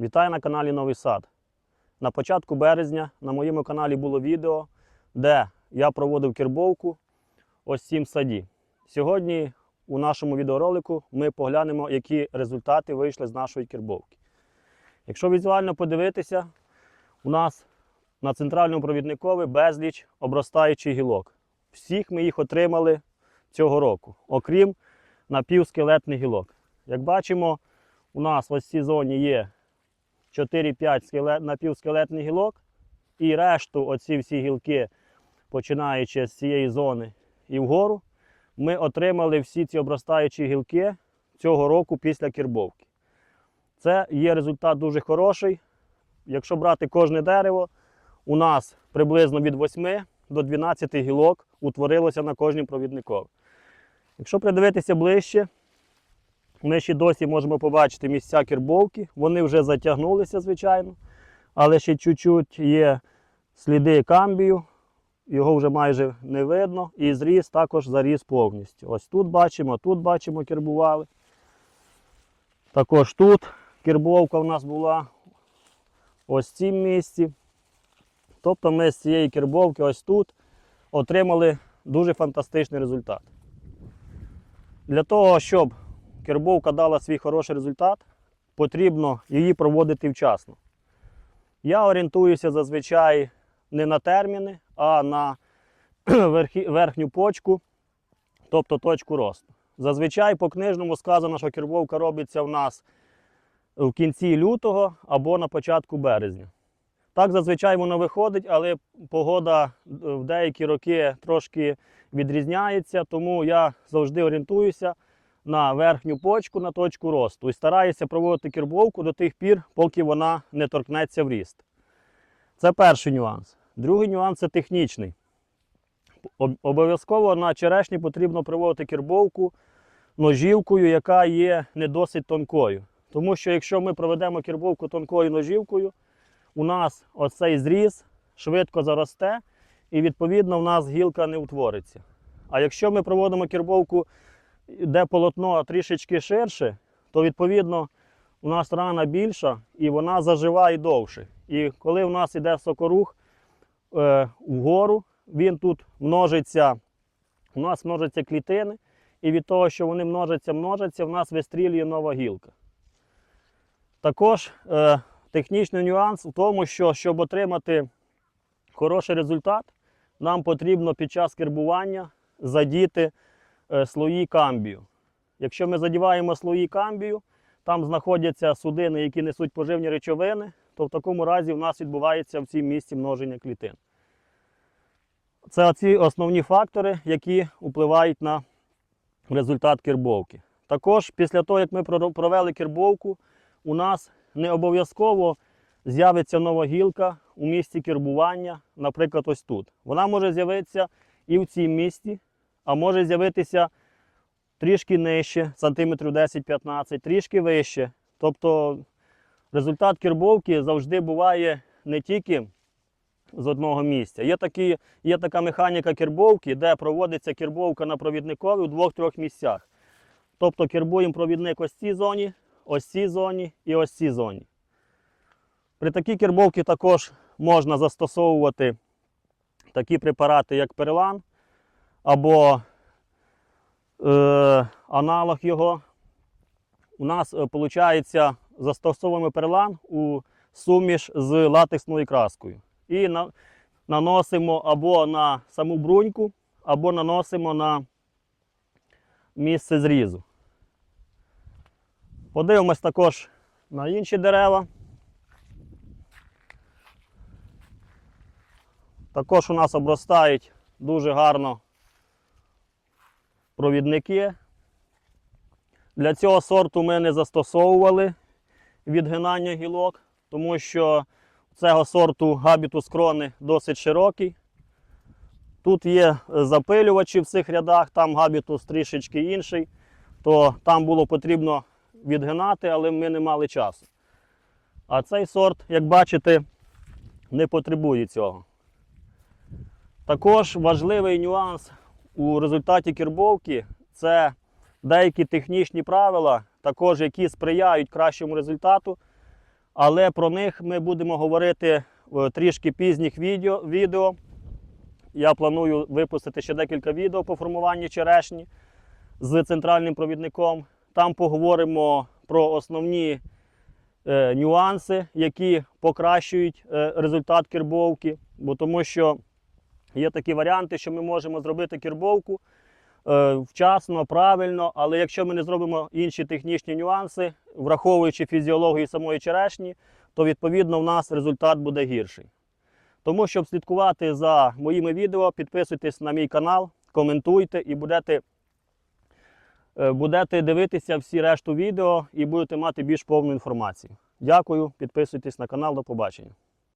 Вітаю на каналі Новий Сад. На початку березня на моєму каналі було відео, де я проводив кірбовку ось цім саді. Сьогодні у нашому відеоролику ми поглянемо, які результати вийшли з нашої кірбовки. Якщо візуально подивитися, у нас на центральному провідникові безліч обростаючих гілок. Всіх ми їх отримали цього року, окрім напівскелетних гілок. Як бачимо, у нас в цій зоні є 4-5 скелет, напівскелетних гілок, і решту, оці всі гілки, починаючи з цієї зони і вгору, ми отримали всі ці обростаючі гілки цього року після кірбовки. Це є результат дуже хороший. Якщо брати кожне дерево, у нас приблизно від 8 до 12 гілок утворилося на кожній провідникові. Якщо придивитися ближче, ми ще досі можемо побачити місця кірбовки. Вони вже затягнулися, звичайно, але ще чуть-чуть є сліди камбію, його вже майже не видно. І зріс також заріс повністю. Ось тут бачимо, тут бачимо, кірбували. Також тут кірбовка в нас була ось в цім місці. Тобто ми з цієї кірбовки ось тут отримали дуже фантастичний результат. Для того, щоб кербовка дала свій хороший результат, потрібно її проводити вчасно. Я орієнтуюся зазвичай не на терміни, а на верхню почку, тобто точку росту. Зазвичай по книжному сказано, що кербовка робиться в нас в кінці лютого або на початку березня. Так зазвичай воно виходить, але погода в деякі роки трошки відрізняється, тому я завжди орієнтуюся на верхню почку, на точку росту і стараюся проводити кірбовку до тих пір, поки вона не торкнеться в ріст. Це перший нюанс. Другий нюанс це технічний. Обов'язково на черешні потрібно проводити кірбовку ножівкою, яка є не досить тонкою. Тому що якщо ми проведемо кірбовку тонкою ножівкою, у нас оцей зріз швидко заросте, і відповідно в нас гілка не утвориться. А якщо ми проводимо кірбовку, де полотно трішечки ширше, то відповідно у нас рана більша і вона заживає довше. І коли у нас йде сокорух е, вгору, він тут множиться, у нас множаться клітини, і від того, що вони множаться, множаться, в нас вистрілює нова гілка. Також е, технічний нюанс в тому, що щоб отримати хороший результат, нам потрібно під час кербування задіти слої камбію. Якщо ми задіваємо слої камбію, там знаходяться судини, які несуть поживні речовини, то в такому разі в нас відбувається в цій місці множення клітин. Це ці основні фактори, які впливають на результат кербовки. Також після того, як ми провели кербовку, у нас не обов'язково з'явиться нова гілка у місці кербування, наприклад, ось тут. Вона може з'явитися і в цій місці, а може з'явитися трішки нижче, сантиметрів 10-15, трішки вище. Тобто результат кербовки завжди буває не тільки з одного місця. Є, такі, є така механіка кербовки, де проводиться кербовка на провідникові у двох-трьох місцях. Тобто кербуємо провідник ось цій зоні, ось цій зоні і ось цій зоні. При такій кербовці також можна застосовувати такі препарати, як перелан або е, аналог його. У нас виходить, застосовуємо перелан у суміш з латексною краскою. І на, наносимо або на саму бруньку, або наносимо на місце зрізу. Подивимось також на інші дерева. Також у нас обростають дуже гарно провідники. Для цього сорту ми не застосовували відгинання гілок, тому що цього сорту габітус крони досить широкий. Тут є запилювачі в цих рядах, там габітус трішечки інший, то там було потрібно відгинати, але ми не мали часу. А цей сорт, як бачите, не потребує цього. Також важливий нюанс у результаті кірбовки це деякі технічні правила, також які сприяють кращому результату. Але про них ми будемо говорити в трішки пізніх відео. відео. Я планую випустити ще декілька відео по формуванню черешні з центральним провідником. Там поговоримо про основні е, нюанси, які покращують е, результат кірбовки. Бо тому що є такі варіанти, що ми можемо зробити кірбовку е, вчасно, правильно, але якщо ми не зробимо інші технічні нюанси, враховуючи фізіологію самої черешні, то відповідно в нас результат буде гірший. Тому, щоб слідкувати за моїми відео, підписуйтесь на мій канал, коментуйте і будете, е, будете дивитися всі решту відео і будете мати більш повну інформацію. Дякую, підписуйтесь на канал, до побачення.